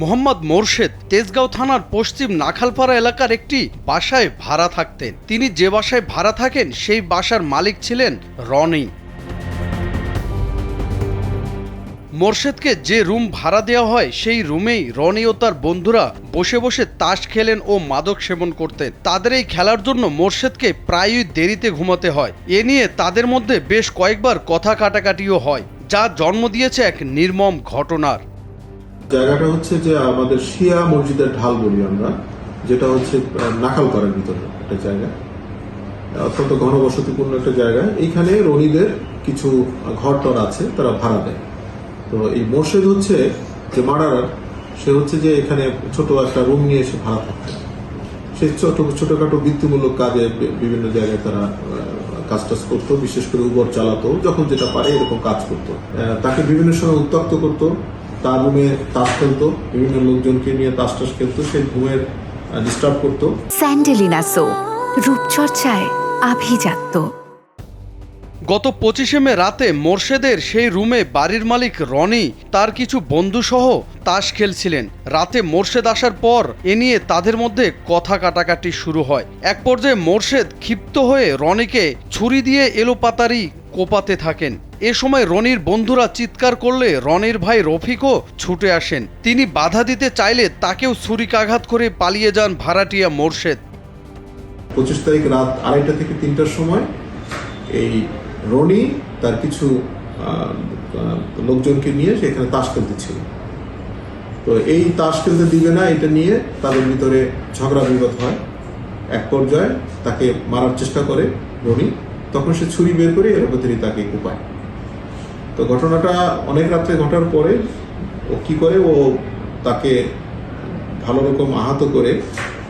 মোহাম্মদ মোরশেদ তেজগাঁও থানার পশ্চিম নাখালপাড়া এলাকার একটি বাসায় ভাড়া থাকতেন। তিনি যে বাসায় ভাড়া থাকেন, সেই বাসার মালিক ছিলেন রনি। মোরশেদকে যে রুম ভাড়া দেওয়া হয়, সেই রুমেই রনি ও তার বন্ধুরা বসে বসে তাস খেলেন ও মাদক সেবন করতেন। তাদের এই খেলার জন্য মোরশেদকে প্রায়ই দেরিতে ঘুমাতে হয়। এ নিয়ে তাদের মধ্যে বেশ কয়েকবার কথা কাটাকাটিও হয়, যা জন্ম দিয়েছে এক নির্মম ঘটনার। জায়গাটা হচ্ছে যে আমাদের শিয়া মসজিদের ঢাল বলি আমরা যেটা হচ্ছে আহ, নাখালপাড়ার ভিতরে একটা জায়গা। অত্যন্ত ঘনবসতিপূর্ণ একটা জায়গা। এইখানে রনিদের কিছু ঘর টর আছে তারা ভাড়া দেয়। তো এই মোর্শেদ হচ্ছে যে মার্ডারার সে হচ্ছে যে এখানে ছোট একটা রুম নিয়ে এসে ভাড়া থাকতো। সে ছোট ছোটখাটো বৃত্তিমূলক কাজে বিভিন্ন জায়গায় তারা কাজ টাজ করতো বিশেষ করে উবর চালাতো যখন যেটা পারে এরকম কাজ করতো। তাকে বিভিন্ন সময় উত্তক্ত করতো। তার রুমে তাস খেলতো বিভিন্ন লোকজনকে নিয়ে তাস টাস খেলতো সে ঘুমের ডিস্টার্ব করতো। স্যান্ডেলিনা সো রূপচর্চায় আভিজাত্য। গত পঁচিশে মে রাতে মোর্শেদের সেই রুমে বাড়ির মালিক রনি তার কিছু বন্ধুসহ তাস খেলছিলেন। রাতে মোর্শেদ আসার পর এ নিয়ে তাদের মধ্যে কথা কাটাকাটি শুরু হয়। এক পর্যায়ে মোর্শেদ ক্ষিপ্ত হয়ে রনিকে ছুরি দিয়ে এলোপাতারি কোপাতে থাকেন। এ সময় রনির বন্ধুরা চিৎকার করলে রনির ভাই রফিকও ছুটে আসেন। তিনি বাধা দিতে চাইলে তাকেও ছুরিকাঘাত করে পালিয়ে যান ভাড়াটিয়া মোর্শেদ। পঁচিশ তারিখ রাত আড়াইটা থেকে তিনটার সময় এই রনি তার কিছু লোকজনকে নিয়ে সেখানে তাস খেলতেছিল তো এই তাস খেলতে দিবে না, এটা নিয়ে তাদের ভিতরে ঝগড়া বিবাদ হয়। এক পর্যায়ে তাকে মারার চেষ্টা করে রনি। তখন সে ছুরি বের করে এলোপাতারি তাকে কোপায়। তো ঘটনাটা অনেক রাত্রে ঘটার পরে ও কি করে? ও তাকে ভালো রকম আহত করে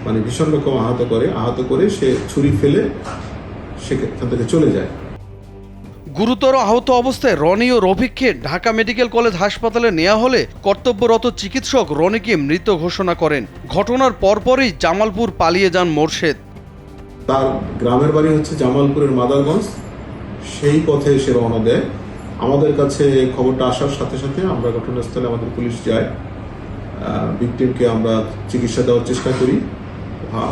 মানে ভীষণ রকম আহত করে আহত করে সে ছুরি ফেলে সেখান থেকে চলে যায়। গুরুতর আহত অবস্থায় রনি ও রফিককে ঢাকা মেডিকেল কলেজ হাসপাতালে নেওয়া হলে কর্তব্যরত চিকিৎসক রনিকে মৃত ঘোষণা করেন। ঘটনার পরপরই জামালপুর পালিয়ে যান মোর্শেদ। তার গ্রামের বাড়ি হচ্ছে জামালপুরের মাদারগঞ্জ। সেই পথে সে রওনা দেয়। আমাদের কাছে খবরটা আসার সাথে সাথে আমরা ঘটনাস্থলে আমাদের পুলিশ যায়। ভিকটিমকে আমরা চিকিৎসা দেওয়ার চেষ্টা করি।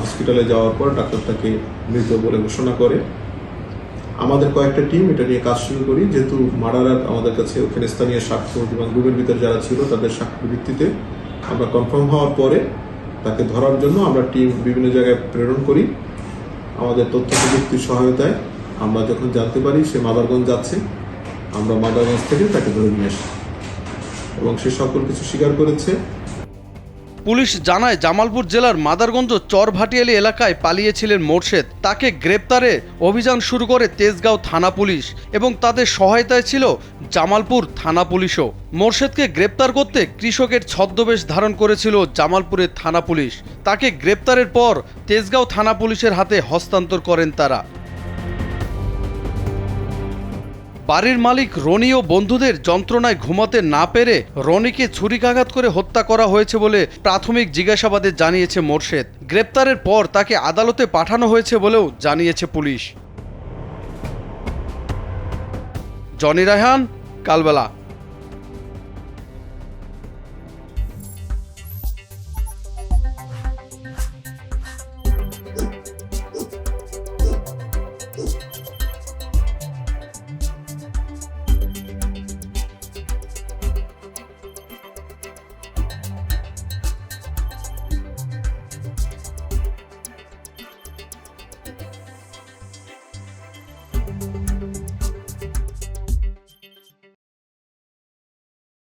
হসপিটালে যাওয়ার পর ডাক্তার তাকে মৃত বলে ঘোষণা করে। আমাদের কয়েকটা টিম এটা নিয়ে কাজ শুরু করি। যেহেতু মার্ডারার আমাদের কাছে ওখানে স্থানীয় সাক্ষ্য এবং গ্রুপের ভিতরে যারা ছিল, তাদের সাক্ষ্য ভিত্তিতে আমরা কনফার্ম হওয়ার পরে তাকে ধরার জন্য আমরা টিম বিভিন্ন জায়গায় প্রেরণ করি। আমাদের তথ্য প্রযুক্তির সহায়তায় আমরা যখন জানতে পারি সে মাদারগঞ্জ যাচ্ছে, আমরা মাদারগঞ্জ থেকে তাকে ধরে নিয়ে আসি। এবং সে সকল কিছু স্বীকার করেছে। পুলিশ জানায় জামালপুর জেলার মাদারগঞ্জ চরভাটিয়ালি এলাকায় পালিয়েছিলেন মোর্শেদ। তাকে গ্রেপ্তারে অভিযান শুরু করে তেজগাঁও থানা পুলিশ এবং তাদের সহায়তায় ছিল জামালপুর থানা পুলিশও। মোর্শেদকে গ্রেপ্তার করতে কৃষকের ছদ্মবেশ ধারণ করেছিল জামালপুরের থানা পুলিশ। তাকে গ্রেপ্তারের পর তেজগাঁও থানা পুলিশের হাতে হস্তান্তর করেন তারা। বাড়ির মালিক রনি ও বন্ধুদের যন্ত্রণায় ঘুমাতে না পেরে রনিকে ছুরিকাঘাত করে হত্যা করা হয়েছে বলে প্রাথমিক জিজ্ঞাসাবাদে জানিয়েছে মোর্শেদ। গ্রেপ্তারের পর তাকে আদালতে পাঠানো হয়েছে বলেও জানিয়েছে পুলিশ। জনি রায়হান, কালবেলা।